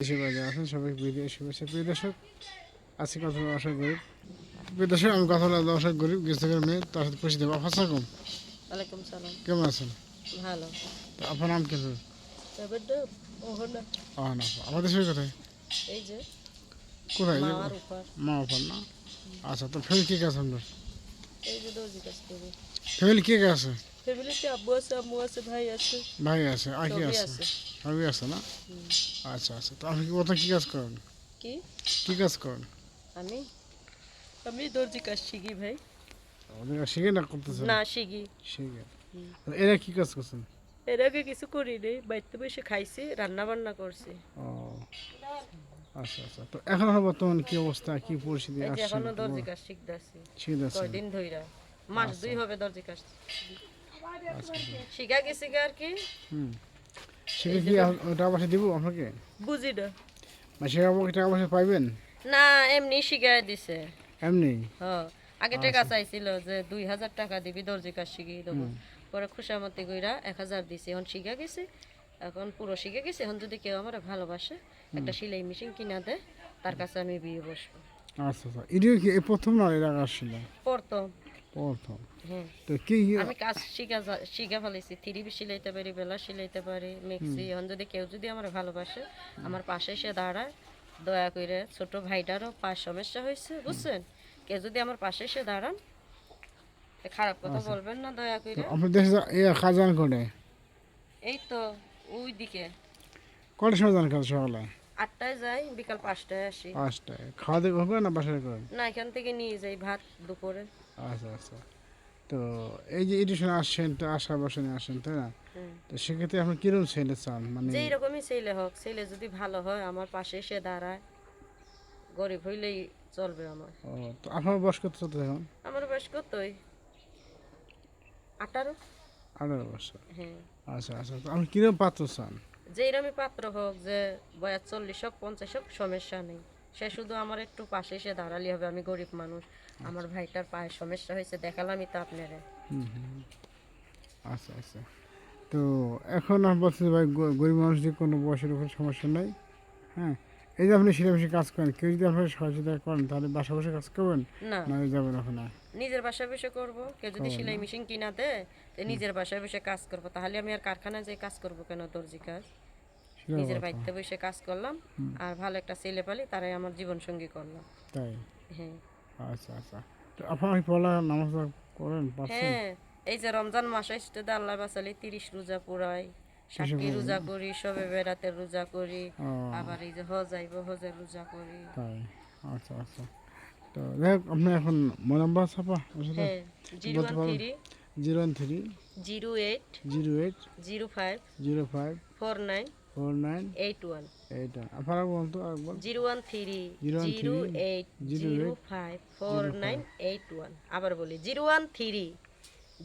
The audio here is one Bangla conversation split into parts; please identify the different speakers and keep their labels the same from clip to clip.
Speaker 1: দেশে বাইরে আছেন সবাই বিদেশে শুভেচ্ছা প্রিয় দর্শক আজকে কথা বলব আশা গরিব প্রিয় দর্শক আমি কথা বলব আশা গরিব গৃহস্থকের মেয়ে তার সাথে পরিচিত হব আসসালাম
Speaker 2: ওয়ালাইকুম সালাম।
Speaker 1: কেমন আছেন?
Speaker 2: ভালো।
Speaker 1: আপনার নাম না আমাদের সবাই কোথায়?
Speaker 2: এই যে
Speaker 1: কোথায়? মা না? আচ্ছা তো ফ্যামিলি কে কে আছে আপনার?
Speaker 2: এই যে দর্জি কাজ
Speaker 1: ফ্যামিলি কে কে আছে?
Speaker 2: ফ্যামিলিতে আব্বু আছে আম্মু আছে ভাই আছে
Speaker 1: ভাই আছে আর কি আছে সবই আছে না আচ্ছা আচ্ছা তো আপনি কি কোথায় কী কাজ করেন
Speaker 2: কি
Speaker 1: কী কাজ করেন
Speaker 2: আমি আমি দর্জি কাজ শিখি ভাই
Speaker 1: ওদের শিখে না করতেছেন
Speaker 2: না শিখি
Speaker 1: শিখে এরা কি কাজ করছেন
Speaker 2: এর আগে কিছু করি নেই বাড়িতে বসে খাইছি রান্না বান্না করছি
Speaker 1: ও আচ্ছা আচ্ছা তো এখন বর্তমানে কি অবস্থা কি পরিস্থিতি আসছে
Speaker 2: এখনও দর্জি কাজ শিখতেছি
Speaker 1: ঠিক আছে
Speaker 2: কয়দিন ধইরা মাস দুই হবে দর্জি কাজ শিখা গেছি আর কি?
Speaker 1: হুম। সেটা কি টাকা পয়সা দিব আপনাকে?
Speaker 2: বুঝি না।
Speaker 1: মানে সেটা আমাকে টাকা পয়সা পাইবেন?
Speaker 2: না এমনি শিখাই দিছে।
Speaker 1: এমনি?
Speaker 2: হ্যাঁ আগে টাকা চাইছিল যে দুই হাজার টাকা দিবি দর্জি কাজ শিখিয়ে দেবো। পরে খুশামতি কইরা এক হাজার দিছি এখন শিখে গেছি। এখন পুরো শিখে গেছি এখন যদি কেউ আমার ভালোবাসে একটা সেলাই মেশিন কিনা দেয় তার কাছে আমি বিয়ে বসবো।
Speaker 1: আচ্ছা আচ্ছা। এটিও কি প্রথম না এর আগে আসছিল
Speaker 2: পড়তো
Speaker 1: প্রথম তো কি
Speaker 2: আমি কাজ শিখা শিখা ফেলেছি সিলাইতে পারি বেলা সিলাইতে পারি মিক্সি এখন যদি কেউ যদি আমার ভালোবাসে আমার পাশে এসে দাঁড়ায় দয়া করে ছোট ভাইটারও সমস্যা হয়েছে বুঝছেন? কেউ যদি আমার পাশে এসে দাঁড়ান খারাপ কথা বলবেন না দয়া করে
Speaker 1: আপনি দেশে এ
Speaker 2: এই তো ওই দিকে
Speaker 1: কটার সময় যান কাজ সকালে?
Speaker 2: আটটায় যাই বিকাল পাঁচটায় আসি।
Speaker 1: পাঁচটায়। খাওয়া দাওয়া করেন না বাসায় করেন
Speaker 2: না এখান থেকে নিয়ে যাই ভাত দুপুরে।
Speaker 1: আচ্ছা আচ্ছা। তো এই যে এডিশনে আসছেন তো আশা বসনে আসেন তাই না? তো সেক্ষেত্রে আপনি কীরকম ছেলে চান? মানে
Speaker 2: যেই রকমই ছেলে হোক ছেলে যদি ভালো হয় আমার পাশে এসে দাঁড়ায়। গরিব হইলেই চলবে আমার।
Speaker 1: ও তো আপনার বয়স কত চলতে এখন?
Speaker 2: আমার বয়স কতই? আঠারো।
Speaker 1: আঠারো বছর।
Speaker 2: হ্যাঁ।
Speaker 1: আচ্ছা আচ্ছা। তো আপনি কীরকম পাত্র চান?
Speaker 2: যেই রকমই পাত্র হোক যে বয়স চল্লিশ হোক পঞ্চাশ হোক সমস্যা নেই। সে শুধু আমার একটু পাশে এসে দাঁড়ালি হবে আমি গরিব মানুষ। আমার ভাইটার পায়ে সমস্যা হয়েছে দেখালামই তো আপনারা।
Speaker 1: আচ্ছা আচ্ছা। তো এখন আমি বলছি ভাই গরিব মানুষদের কোনো বয়সের উপর সমস্যা নেই হ্যাঁ? এই যে আপনি সেটা বেশি কাজ করেন কেউ যদি আপনার সহযোগিতা করেন তাহলে বাসা বসে কাজ করবেন?
Speaker 2: না।
Speaker 1: যাবেন ওখানে
Speaker 2: নিজের বাসায় বসে করব। কেউ যদি সেলাই মেশিন কিনা দেয় নিজের বাসায় বসে কাজ করব। তাহলে আমি আর কারখানায় যেয়ে কাজ করব কেন দর্জি কাজ? নিজের। বাড়িতে বসে কাজ করলাম আর ভালো একটা ছেলে পালি তারাই আমার জীবন সঙ্গী করলাম
Speaker 1: তাই?
Speaker 2: হ্যাঁ।
Speaker 1: আচ্ছা আচ্ছা। কি পড়া নামাজ করেন
Speaker 2: হ্যাঁ এই যে রমজান মাস আসতে আল্লাহ বাসালি তিরিশ রোজা পুরাই ষাটটি রোজা। করি সবে বেড়াতে রোজা করি আবার এই যে হজ আইব হজের রোজা করি।
Speaker 1: তাই আচ্ছা আচ্ছা। তো হোক আপনি এখন মোবাইল নাম্বার ছাপা
Speaker 2: হ্যাঁ zero one three.
Speaker 1: Zero one three.
Speaker 2: Zero eight.
Speaker 1: Zero eight.
Speaker 2: Zero five.
Speaker 1: Zero five.
Speaker 2: Four nine.
Speaker 1: Four nine
Speaker 2: eight one
Speaker 1: eight আপনারা বলতো একবার।
Speaker 2: Zero one three
Speaker 1: zero one
Speaker 2: zero
Speaker 1: three,
Speaker 2: eight
Speaker 1: zero
Speaker 2: zero five four nine eight one. আবার বলি zero one three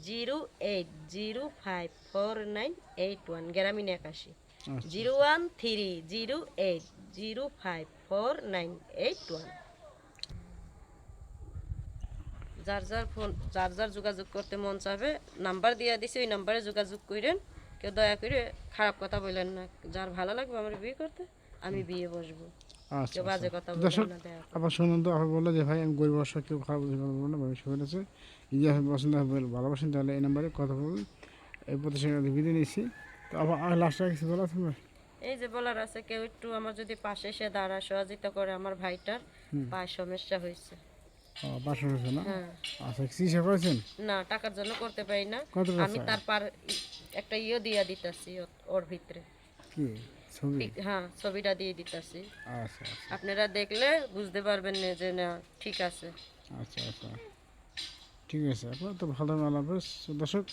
Speaker 2: zero eight zero five four nine eight one. Grameen একাশি।
Speaker 1: আচ্ছা
Speaker 2: zero one three zero eight zero five four nine eight one. যার যার ফোন যার যার যোগাযোগ করতে মন চাবে নাম্বার দিয়ে দিছি ওই নাম্বারে যোগাযোগ করেন কেউ দয়া করে খারাপ কথা বললেন না। যার ভালো লাগবে আমার বিয়ে করতে আমি বিয়ে বসবো।
Speaker 1: আচ্ছা
Speaker 2: কেউ বাজে কথা
Speaker 1: দর্শক
Speaker 2: দয়া করে।
Speaker 1: আবার শুনুন তো আবার বলল যে ভাই আমি গরিব অসহায় কেউ খারাপ বুঝতে পারব না ভাই সবাই যদি আপনি পছন্দ হবে ভালোবাসেন তাহলে এই নাম্বারে কথা বলুন। এই প্রতিষ্ঠানে বিদায় নিচ্ছি। তো আবার লাস্টে কিছু বলা আছে
Speaker 2: এই যে বলার আছে কেউ একটু আমার যদি পাশে এসে দাঁড়ায় সহযোগিতা করে আমার ভাইটার পায়ে সমস্যা হয়েছে।
Speaker 1: ও হয়েছে না?
Speaker 2: হ্যাঁ।
Speaker 1: আচ্ছা চিকিৎসা করেছেন?
Speaker 2: না টাকার জন্য করতে পারি না। আমি
Speaker 1: টাকা?
Speaker 2: তার পার একটা ইয়ে দিয়ে দিতেছি ওর ভিতরে।
Speaker 1: কি? ছবি?
Speaker 2: হ্যাঁ ছবিটা দিয়ে দিতাছি।
Speaker 1: আচ্ছা আচ্ছা।
Speaker 2: আপনারা দেখলে বুঝতে পারবেন না যে না ঠিক আছে।
Speaker 1: আচ্ছা আচ্ছা। ঠিক আছে আপনার তো ভালো মেলা বেশ। দর্শক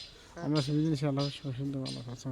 Speaker 1: আমরা বিদায় নিচ্ছি আল্লাহ সুন্দর মেলা হাফেজ